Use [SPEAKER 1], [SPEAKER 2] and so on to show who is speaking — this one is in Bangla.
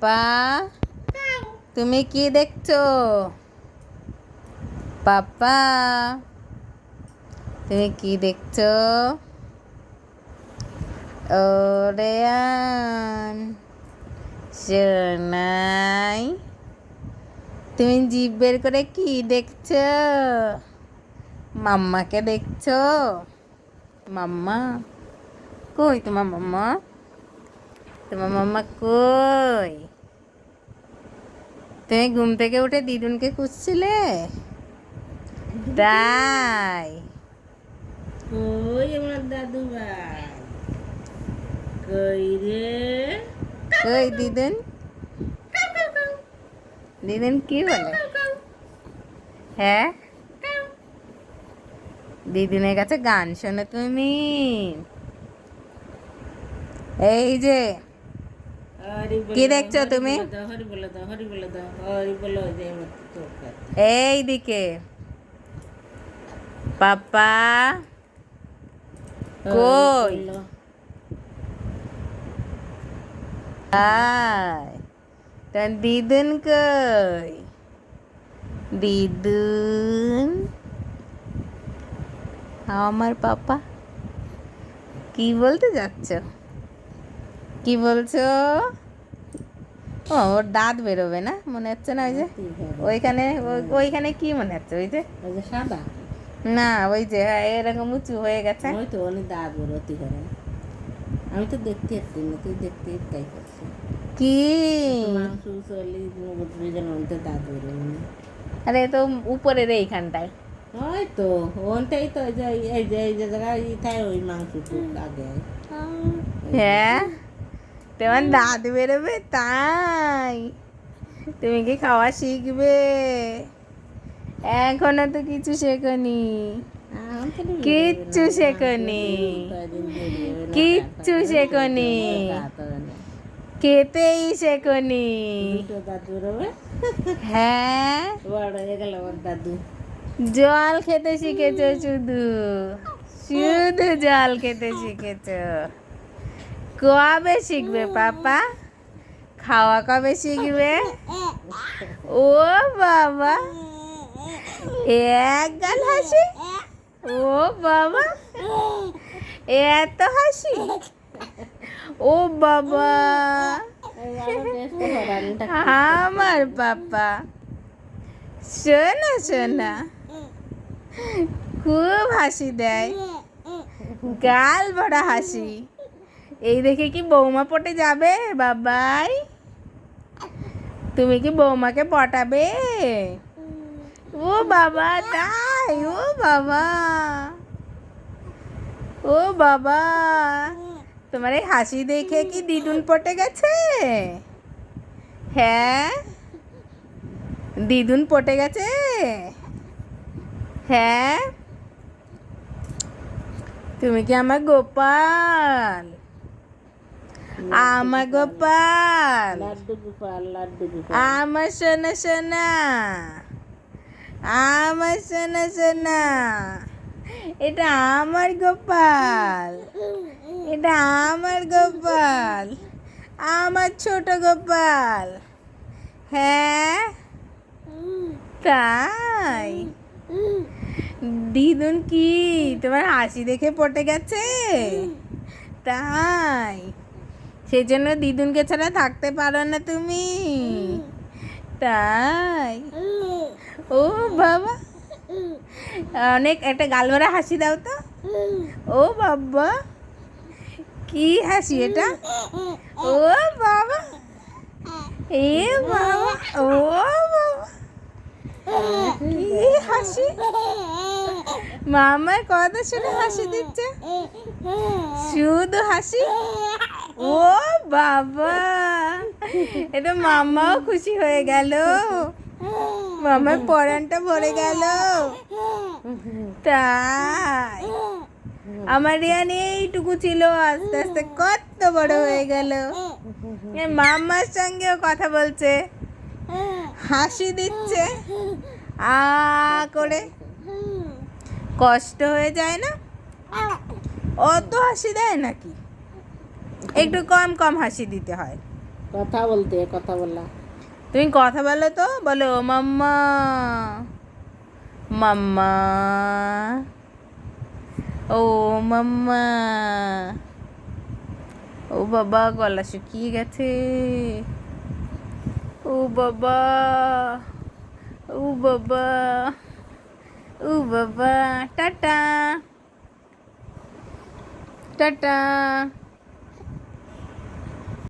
[SPEAKER 1] পাপা তুমি কি দেখছ? পাপা, তুমি কি দেখছ? ও রেয়ান তুমি জিভ বের করে কি দেখছ? মাম্মাকে দেখছ? মাম্মা? কই তোমার মাম্মা? তোমার মাম্মা কই? তুমি ঘুম থেকে উঠে দিদুনকে খুঁজছিলে? তাই?
[SPEAKER 2] কই আমার দাদু ভাই কই রে?
[SPEAKER 1] কই দিদুন? দিদুন কি বলে? হ্যাঁ? দিদুনের কাছে গান শোনো তুমি। এই যে কি দেখছ তুমি?
[SPEAKER 2] বলো দাও, হরি বলে দাও হরি বলে দাও হরি বলো যে আমার তোর কাছে।
[SPEAKER 1] এই দিকে। পাপা। কই? আয়। কই? দিদুন। আমার পাপা কি বলতে যাচ্ছ? কি বলছো ও ওর দাঁত বেরোবে না মনে হচ্ছে না ওই যে ওইখানে ওইখানে কি মনে হচ্ছে ওই যে
[SPEAKER 2] সাদা
[SPEAKER 1] না ওই যে হ্যাঁ, এরকম উঁচু হয়ে গেছে
[SPEAKER 2] ওই তো অনেক দাঁত বেরোতি করে আমি তো দেখতে না তুই দেখতে তাই
[SPEAKER 1] কি
[SPEAKER 2] দাঁত বেরোবে
[SPEAKER 1] আরে তো উপরের এইখানটায়
[SPEAKER 2] ওই তো ওনটাই তো এই যে এই যে এই যে জায়গায় ওই মাংস আগে
[SPEAKER 1] হ্যাঁ তোমার দাঁত বেরোবে তাই। তুমি কি খাওয়া শিখবে? এখনও তো কিছু শেখনি। কিচ্ছু শেখনি। কিচ্ছু শেখনি। খেতেই শেখনি। হ্যাঁ? জল খেতে শিখেছো শুধু? শুধু জল খেতে শিখেছো। কবে শিখবে, পাপা? খাওয়া কবে শিখবে? ও বাবা। এক গাল হাসি? ও বাবা। এত হাসি? ও বাবা। আমার পাপা। শোনা শোনা। খুব হাসি দেয়। গাল বড় হাসি। এই দেখে কি বৌমা পটে যাবে? বাবাই। তুমি কি বৌমাকে পটাবে? ও বাবা, তাই? ও বাবা। ও বাবা। তোমার এই হাসি দেখে কি দিদুন পটে গেছে? হ্যাঁ? দিদুন পটে গেছে? হ্যাঁ? তুমি কি আমার গোপাল? আমার গোপাল
[SPEAKER 2] লাড্ডু গোপাল লাড্ডু গোপাল
[SPEAKER 1] আমার সোনা সোনা আমার সোনা সোনা এটা আমার গোপাল এটা আমার গোপাল আমার ছোট গোপাল হ্যাঁ তাই দিদুন কি তোমার হাসি দেখে পটে গেছে? তাই সেই জন্য দিদুনকে ছাড়া থাকতে পারো না তুমি। তাই? ও বাবা। অনেক, একটা গালভরা হাসি দাও তো। ও বাবা। কি হাসি এটা? ও বাবা। এ বাবা, ও বাবা। কি হাসি? মামার কথা শুনে হাসি দিচ্ছে। শুধু হাসি? ও বাবা। এটা মামাও খুশি হয়ে গেল। মামার পরানটা ভরে গেল। তাই। আমার রিয়ান এইটুকু ছিল, আস্তে আস্তে কত বড় হয়ে গেল। এ মাম্মার সঙ্গেও কথা বলছে। হাসি দিচ্ছে। আ করে। কষ্ট হয়ে যায় না? অত হাসি দেয় নাকি? একটু কম কম হাসি দিতে হয়।
[SPEAKER 2] কথা বলতে কথা বলা।
[SPEAKER 1] তুমি কথা বলো তো বলো মাম্মা মাম্মা ও মাম্মা ও বাবা গলা শুকিয়ে গেছে ও বাবা ও বাবা ও বাবা টাটা টাটা।